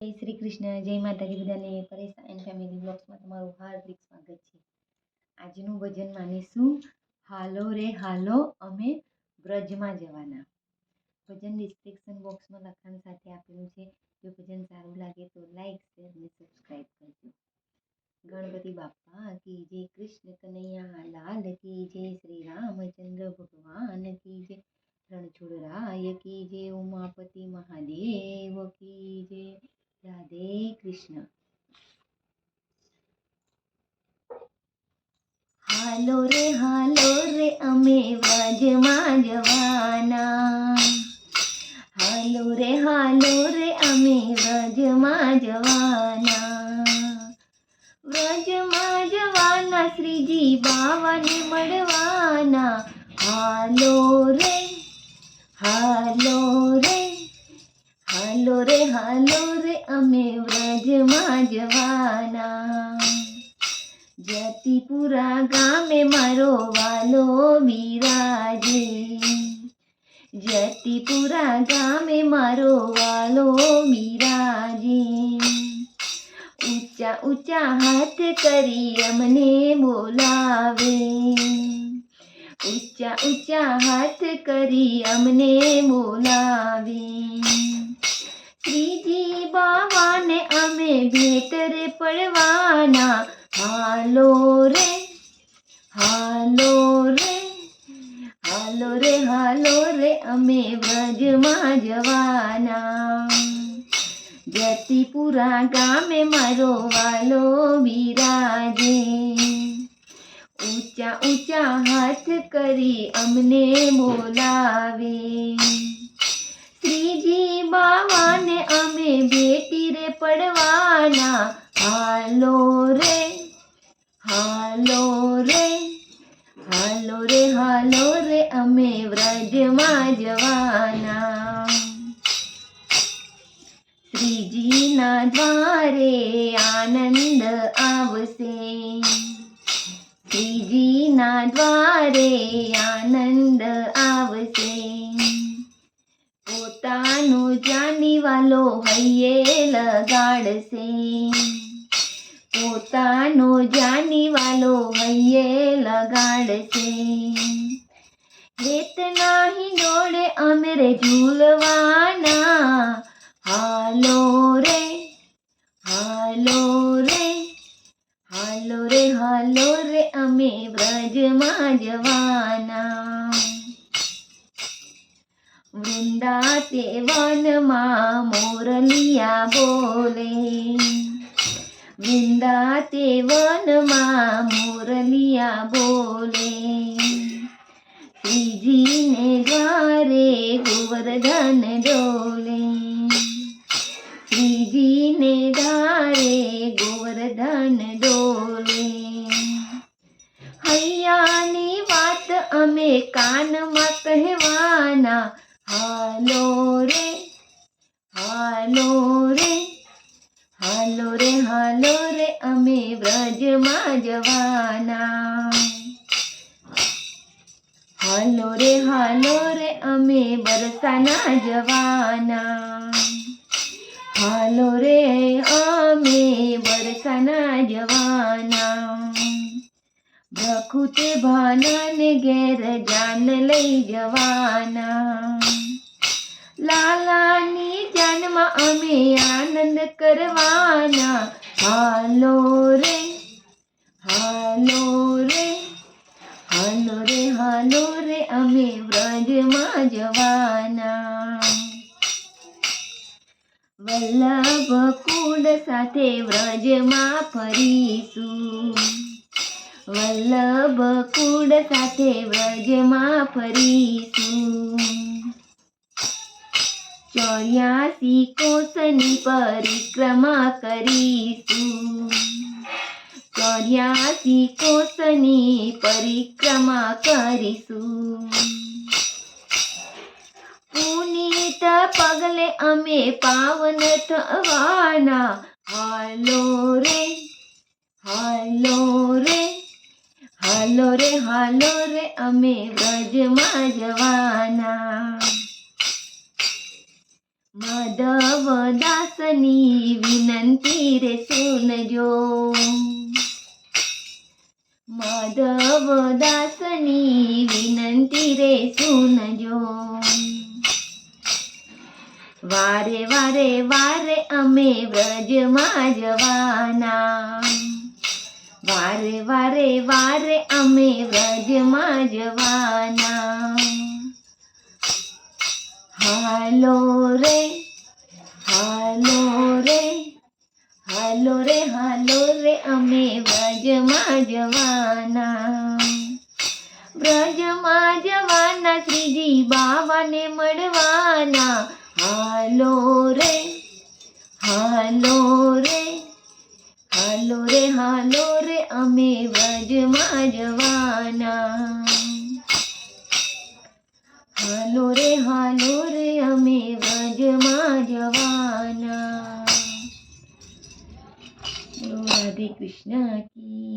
જય શ્રી કૃષ્ણ, જય માતાજી બધાને પરેશ એન્ડ ફેમિલી બ્લોગ્સમાં તમારું હાર્દિક સ્વાગત છે. આજનું ભજન માનીશું, હાલો રે હાલો, અમે વ્રજમાં જવાના. ભજન ડિસ્ક્રિપ્શન બોક્સમાં લખાણ સાથે આપેલું છે. જો ભજન સારું લાગે તો લાઈક શેર અને સબસ્ક્રાઈબ કરજો. ગણપતિ બાપા કી જય કૃષ્ણ કનૈયા, લાલ કી જય શ્રી રામચંદ્ર ભગવાન કી જય રણછોડરાય કી જય ઉમાપતિ મહાદેવ કી જય રાધે કૃષ્ણ હાલો રે હાલો રે, અમે વ્રજમાં જવાના હાલો રે હાલો રે, અમે વ્રજમાં જવાના વ્રજમાં જવાના શ્રીજી બાવાને મળવાના. હાલો રે હાલો રે હાલો રે હાલો રે, અમે વ્રજમાં જવાના જતીપુરા ગામે મારો વાલો બિરાજે જતીપુરા ગામે મારો વાલો બિરાજે ઊંચા ઊંચા હાથ કરી અમને બોલાવે ઊંચા ઊંચા હાથ કરી અમને બોલાવે શ્રીજી બાવાને અમે ભેટ રે પડવાના હાલો રે હાલો રે હાલો રે હાલો રે અમે વ્રજમાં જવાના જતીપુરા ગામે મારો વાલો બિરાજે ઊંચા ઊંચા હાથ કરી અમને બોલાવે શ્રીજી બાવાને અમે ભેટી રે પડવાના હાલો રે હાલો રે હાલો રે હાલો રે, અમે વ્રજમાં જવાના. શ્રીજીના દ્વારે આનંદ આવશે. શ્રીજીના દ્વારે આનંદ આવશે. પોતાનું જાનીવાલો હૈયે લગાડશે. પોતાનો જાનીવાલો હૈયે લગાડશે. રેત નાહી અમે અમરે ઝૂલવાના. હાલો રે હાલો રે હાલો રે હાલો રે, અમે વ્રજમાં જવાના. વૃંદા તે વનમાં મોરલિયા બોલે. વૃંદા તે વનમાં મોરલિયા બોલે શ્રીજીને દ્વારે ગોવર્ધન ડોલે શ્રીજીને દ્વારે ગોવર્ધન ડોલે હૈયાની વાત અમે કાનમાં કહેવાના હાલો રે હાલો રે હાલો રે હાલો રે, અમે વ્રજમાં જવાના. હાલો રે હાલો રે, અમે બરસાના જવાના. હાલો રે, અમે બરસાના જવાના. ભખુતે ભાનને ઘેર જાન લઈ જવાના. લાલાની જાનમાં અમે આનંદ કરવાના. હાલો રે હાલો રે હાલો રે હાલો રે, અમે વ્રજમાં જવાના. વલ્લભ કુંડ સાથે વ્રજમાં ફરીશું. વલ્લભ કુંડ સાથે વ્રજમાં ફરીશું. ચોર્યાસી કોષની પરિક્રમા કરીશું ચોર્યાસી કોષની પરિક્રમા કરીશું પુનીત પગલે અમે પાવન થવાના હાલો રે હાલો રે હાલો રે હાલો રે અમે વ્રજમાં જવાના માધવ દાસની વિનંતી રે સુનજો માધવ દાસની વિનંતી રે સુનજો વારે વારે વારે અમે વ્રજમાં જવાના વારે વારે વારે અમે વ્રજમાં જવાના હાલો રે હાલો રે હાલો રે હાલો રે, અમે વ્રજમાં જવાના. વ્રજમાં જવાના, શ્રીજી બાવાને મળવાના. હાલો રે હાલો રે હાલો રે અમે વ્રજમાં જવાના રાધે કૃષ્ણ કી